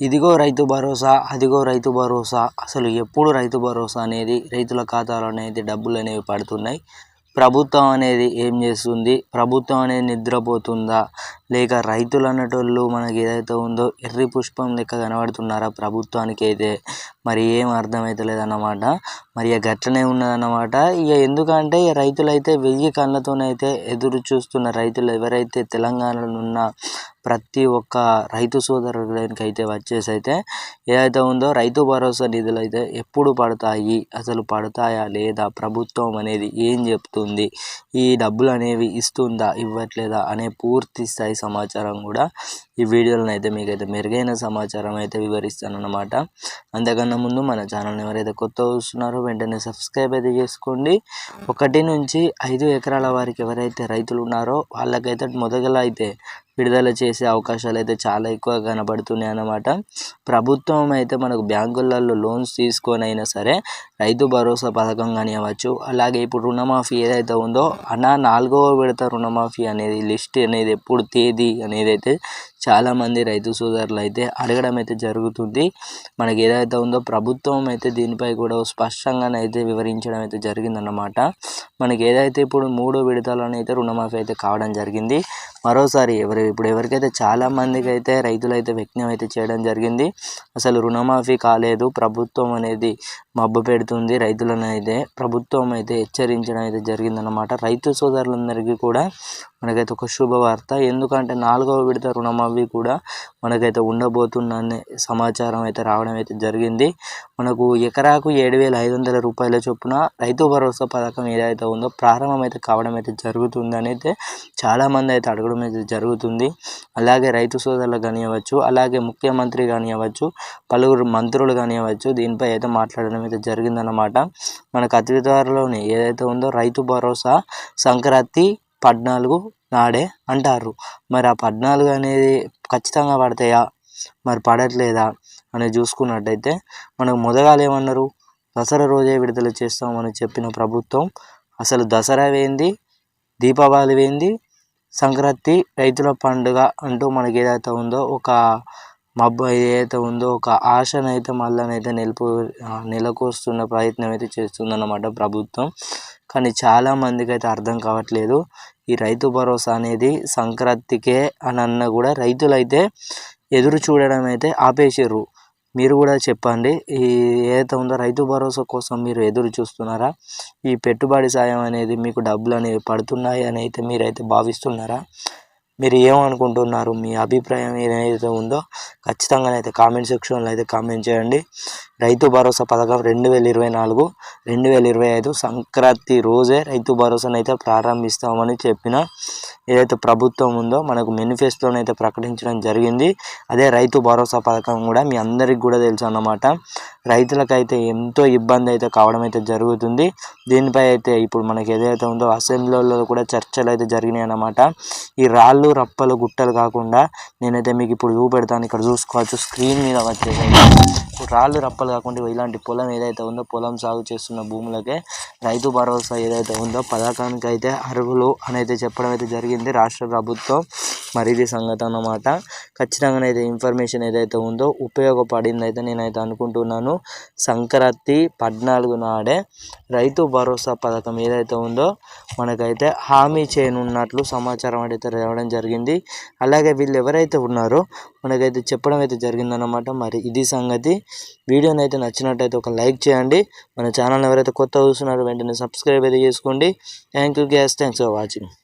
ఇదిగో రైతు భరోసా అదిగో రైతు భరోసా. అసలు ఎప్పుడు రైతు భరోసా అనేది రైతుల ఖాతాలో అనేది డబ్బులు అనేవి పడుతున్నాయి. ప్రభుత్వం అనేది ఏం చేస్తుంది? ప్రభుత్వం అనేది నిద్రపోతుందా? లేక రైతులు అనేటోళ్ళు మనకి ఏదైతే ఉందో ఎర్రి పుష్పం లెక్క కనబడుతున్నారా ప్రభుత్వానికి అయితే మరి ఏం అర్థమవుతలేదు అన్నమాట మరి ఇక గట్లనే ఉన్నదన్నమాట. ఇక ఎందుకంటే రైతులు రైతులైతే వెయ్యి కళ్ళతోనైతే ఎదురు చూస్తున్న రైతులు ఎవరైతే తెలంగాణలో ఉన్న ప్రతి ఒక్క రైతు సోదరుడికి అయితే వచ్చేసి అయితే ఏదైతే ఉందో రైతు భరోసా నిధులు అయితే ఎప్పుడు పడతాయి అసలు పడతాయా లేదా ప్రభుత్వం అనేది ఏం చెప్తుంది ఈ డబ్బులు అనేవి ఇస్తుందా ఇవ్వట్లేదా అనే పూర్తి స్థాయి సమాచారం కూడా ఈ వీడియోలను అయితే మీకైతే మెరుగైన సమాచారం అయితే వివరిస్తాను అన్నమాట అంతకన్నా ముందు మన ఛానల్ని ఎవరైతే కొత్త చూస్తున్నారో వెంటనే సబ్స్క్రైబ్ అయితే చేసుకోండి. ఒకటి నుంచి ఐదు ఎకరాల వారికి ఎవరైతే రైతులు ఉన్నారో వాళ్ళకైతే మొదగల అయితే విడుదల చేసే అవకాశాలు అయితే చాలా ఎక్కువ కనబడుతున్నాయి అన్నమాట. ప్రభుత్వం అయితే మనకు బ్యాంకులలో లోన్స్ తీసుకొని అయినా సరే రైతు భరోసా పథకం కానివ్వచ్చు అలాగే ఇప్పుడు రుణమాఫీ ఏదైతే ఉందో అన్న నాలుగవ విడత రుణమాఫీ అనేది లిస్ట్ అనేది ఎప్పుడు తేదీ అనేది అయితే చాలామంది రైతు సోదరులు అయితే అడగడం అయితే జరుగుతుంది. మనకి ఏదైతే ఉందో ప్రభుత్వం అయితే దీనిపై కూడా స్పష్టంగానైతే వివరించడం అయితే జరిగిందన్నమాట. మనకి ఏదైతే ఇప్పుడు మూడో విడతలోనైతే రుణమాఫీ అయితే కావడం జరిగింది. మరోసారి ఎవరు ఇప్పుడు ఎవరికైతే చాలామందికి అయితే రైతులు అయితే వ్యక్తం అయితే చేయడం జరిగింది అసలు రుణమాఫీ కాలేదు ప్రభుత్వం అనేది మబ్బు పెడుతుంది రైతులను అయితే ప్రభుత్వం అయితే హెచ్చరించడం అయితే జరిగిందనమాట రైతు సోదరులందరికీ కూడా మనకైతే ఒక శుభవార్త. ఎందుకంటే నాలుగవ విడత రుణమాఫీ కూడా మనకైతే ఉండబోతుందనే సమాచారం అయితే రావడం అయితే జరిగింది. మనకు ఎకరాకు ఏడు వేల ఐదు వందల రూపాయల చొప్పున రైతు భరోసా పథకం ఏదైతే ఉందో ప్రారంభం అయితే కావడం అయితే జరుగుతుందని అయితే చాలామంది అయితే అడగడం అయితే జరుగుతుంది. అలాగే రైతు సోదరులు కానివ్వచ్చు అలాగే ముఖ్యమంత్రి కానివ్వచ్చు పలువురు మంత్రులు కానివ్వచ్చు దీనిపై అయితే మాట్లాడడం అయితే జరిగిందన్నమాట. మనకు అతి త్వరలోనే ఏదైతే ఉందో రైతు భరోసా సంక్రాంతి పద్నాలుగు నాడే అంటారు మరి ఆ పద్నాలుగు అనేది ఖచ్చితంగా పడతాయా? మరి పడట్లేదా? అనేది చూసుకున్నట్టయితే మనకు మొదగాలు ఏమన్నారు? దసరా రోజే విడుదల చేస్తామని చెప్పిన ప్రభుత్వం అసలు దసరా వేంది? దీపావళి వేంది? సంక్రాంతి రైతుల పండుగ అంటూ మనకి ఏదైతే ఉందో ఒక మబ్బు ఏదైతే ఉందో ఒక ఆశనైతే మళ్ళనైతే నిలుపు నెలకొస్తున్న ప్రయత్నం అయితే చేస్తుందన్నమాట ప్రభుత్వం. కానీ చాలామందికి అయితే అర్థం కావట్లేదు. ఈ రైతు భరోసా అనేది సంక్రాంతికే అని అన్న కూడా రైతులైతే ఎదురు చూడడం అయితే ఆపేసారు మీరు కూడా చెప్పండి ఈ ఏదైతే ఉందో రైతు భరోసా కోసం మీరు ఎదురు చూస్తున్నారా? ఈ పెట్టుబడి సాయం అనేది మీకు డబ్బులు అనేవి పడుతున్నాయి అని అయితే మీరైతే భావిస్తున్నారా? మీరు ఏమనుకుంటున్నారు మీ అభిప్రాయం ఏదైతే ఉందో ఖచ్చితంగా అయితే కామెంట్ సెక్షన్లో అయితే కామెంట్ చేయండి. రైతు భరోసా పథకం రెండు వేల ఇరవై నాలుగు రెండు వేల ఇరవై ఐదు సంక్రాంతి రోజే రైతు భరోసాను అయితే ప్రారంభిస్తామని చెప్పిన ఏదైతే ప్రభుత్వం ఉందో మనకు మేనిఫెస్టోని అయితే ప్రకటించడం జరిగింది. అదే రైతు భరోసా పథకం కూడా మీ అందరికి కూడా తెలుసు అన్నమాట. రైతులకైతే ఎంతో ఇబ్బంది అయితే కావడం అయితే జరుగుతుంది. దీనిపై అయితే ఇప్పుడు మనకి ఏదైతే ఉందో అసెంబ్లీలో కూడా చర్చలు అయితే జరిగినాయి అన్నమాట. ఈ రాళ్ళు రప్పలు గుట్టలు కాకుండా నేనైతే మీకు ఇప్పుడు చూపెడతాను. ఇక్కడ చూసుకోవచ్చు స్క్రీన్ మీద వచ్చేసి రాళ్ళు రప్పలు కాకుండా ఇలాంటి పొలం ఏదైతే ఉందో పొలం సాగు చేస్తున్న భూములకే రైతు భరోసా ఏదైతే ఉందో పథకానికి అయితే అర్హులు అని అయితే చెప్పడం అయితే జరిగింది రాష్ట్ర ప్రభుత్వం. మరి ఇది సంగతి అన్నమాట. ఖచ్చితంగా అయితే ఇన్ఫర్మేషన్ ఏదైతే ఉందో ఉపయోగపడింది అయితే నేనైతే అనుకుంటున్నాను. సంక్రాంతి పద్నాలుగు నాడే రైతు భరోసా పథకం ఏదైతే ఉందో మనకైతే హామీ చేయనున్నట్లు సమాచారం అయితే రావడం జరిగింది. అలాగే వీళ్ళు ఎవరైతే ఉన్నారో మనకైతే చెప్పడం అయితే జరిగిందన్నమాట. మరి ఇది సంగతి. వీడియోని అయితే నచ్చినట్టయితే ఒక లైక్ చేయండి. మన ఛానల్ ఎవరైతే కొత్త చూస్తున్నారో వెంటనే సబ్స్క్రైబ్ అయితే చేసుకోండి. Thank you guys. Thanks for watching.